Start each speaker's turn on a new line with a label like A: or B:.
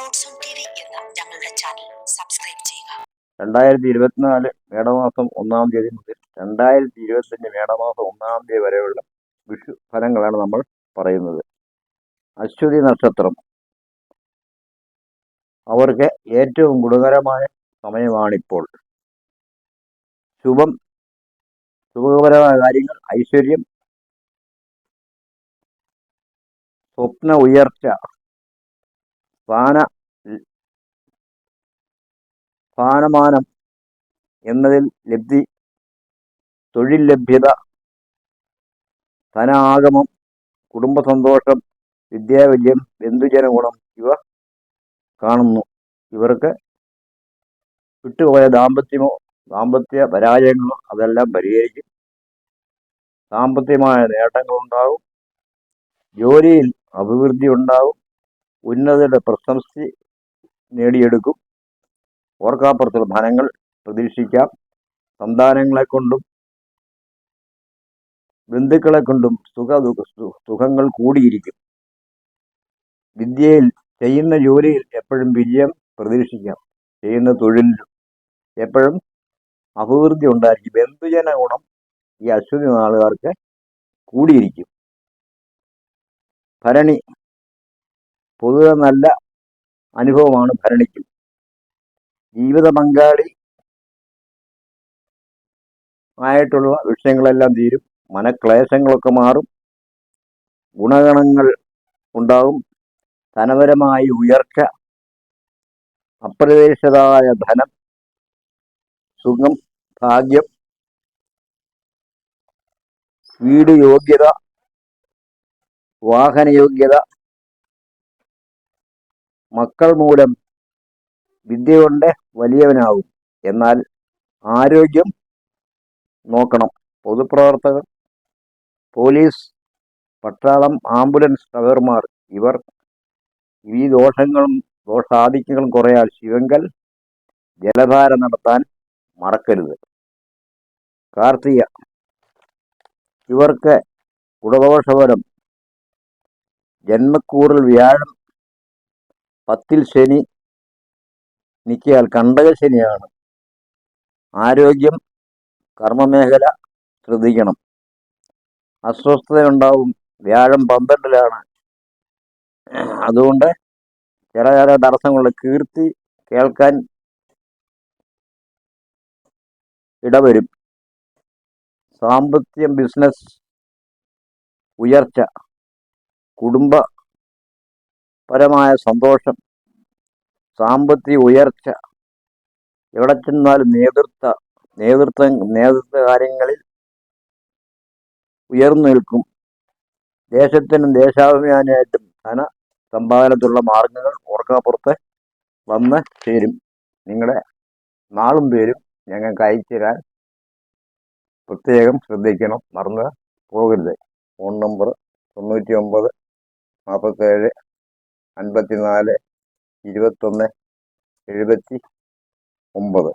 A: ഞങ്ങളുടെ channel subscribe ചെയ്യുക.
B: രണ്ടായിരത്തി ഇരുപത്തിനാല് മേടമാസം ഒന്നാം തീയതി മുതൽ രണ്ടായിരത്തി ഇരുപത്തഞ്ച് മേടമാസം ഒന്നാം തീയതി വരെയുള്ള വിഷു ഫലങ്ങളാണ് നമ്മൾ പറയുന്നത്. അശ്വതി നക്ഷത്രം അവർക്ക് ഏറ്റവും ഗുണകരമായ സമയമാണിപ്പോൾ. ശുഭം ശുഭകരമായ കാര്യങ്ങൾ ഐശ്വര്യം സ്വപ്ന ഉയർച്ച സ്ഥാന സ്ഥാനമാനം എന്നതിൽ ലബ്ധി തൊഴിൽ ലഭ്യത ധനാഗമം കുടുംബ സന്തോഷം വിദ്യാവിജയം ബന്ധുജന ഗുണം ഇവ കാണുന്നു. ഇവർക്ക് വിട്ടുപോയ ദാമ്പത്യമോ ദാമ്പത്യ പരാജയങ്ങളോ അതെല്ലാം പരിഹരിക്കും സാമ്പത്തികമായ നേട്ടങ്ങളുണ്ടാകും. ജോലിയിൽ അഭിവൃദ്ധി ഉണ്ടാകും ഉന്നതരുടെ പ്രശംസി നേടിയെടുക്കും. ഓർക്കാപ്പുറത്തുള്ള ഫലങ്ങൾ പ്രതീക്ഷിക്കാം. സന്താനങ്ങളെ കൊണ്ടും ബന്ധുക്കളെ കൊണ്ടും സുഖ സുഖങ്ങൾ കൂടിയിരിക്കും. വിദ്യയിൽ ചെയ്യുന്ന ജോലിയിൽ എപ്പോഴും വിജയം പ്രതീക്ഷിക്കാം. ചെയ്യുന്ന തൊഴിലിലും എപ്പോഴും അഭിവൃദ്ധി ഉണ്ടായിരിക്കും. ബന്ധുജന ഗുണം ഈ അശ്വതി നാളുകാർക്ക് കൂടിയിരിക്കും. ഭരണി പൊതുവെ നല്ല അനുഭവമാണ് ഭരണിക്ക്. ജീവിത പങ്കാളി ആയിട്ടുള്ള വിഷയങ്ങളെല്ലാം തീരും. മനക്ലേശങ്ങളൊക്കെ മാറും. ഗുണഗണങ്ങൾ ഉണ്ടാകും. ധനപരമായി ഉയർച്ച അപ്രതീക്ഷിതമായ ധനം സുഖം ഭാഗ്യം വീട് യോഗ്യത വാഹന യോഗ്യത മക്കൾ മൂലം വിദ്യ കൊണ്ട് വലിയവനാവും എന്നാൽ ആരോഗ്യം നോക്കണം. പൊതുപ്രവർത്തകർ പോലീസ് പട്ടാളം ആംബുലൻസ് ഡ്രൈവർമാർ ഇവർ ഈ ദോഷങ്ങളും ദോഷാധിക്യങ്ങളും കുറയാൻ ശിവങ്കൽ ജലധാര നടത്താൻ മറക്കരുത്. കാർത്തിക ഇവർക്ക് കുടദോഷപരം ജന്മക്കൂറിൽ വ്യാഴം പത്തിൽ ശനി നിൽക്കിയാൽ കണ്ടക ശനിയാണ്. ആരോഗ്യം കർമ്മമേഖല ശ്രദ്ധിക്കണം. അസ്വസ്ഥതയുണ്ടാവും. വ്യാഴം പന്ത്രണ്ടിലാണ്. അതുകൊണ്ട് ചില ചില തടസ്സങ്ങളുടെ കീർത്തി കേൾക്കാൻ ഇടവരും. സാമ്പത്തികം ബിസിനസ് ഉയർച്ച കുടുംബപരമായ സന്തോഷം സാമ്പത്തിക ഉയർച്ച എവിടെ ചെന്നാലും നേതൃത്വ നേതൃത്വം നേതൃത്വ കാര്യങ്ങളിൽ ഉയർന്നു നിൽക്കും. ദേശത്തിനും ദേശാഭിമാനിയായിട്ടും ധന സമ്പാദനത്തിലുള്ള മാർഗങ്ങൾ ഓർക്കാപ്പുറത്ത് വന്ന് ചേരും. നിങ്ങളുടെ നാളും പേരും ഞങ്ങൾക്ക് അയച്ചു തരാൻ പ്രത്യേകം ശ്രദ്ധിക്കണം. മറന്ന് പോകരുത്. ഫോൺ നമ്പർ തൊണ്ണൂറ്റി ഒമ്പത് നാൽപ്പത്തേഴ് അൻപത്തി നാല് ഇരുപത്തൊന്ന് എഴുപത്തി ഒമ്പത്.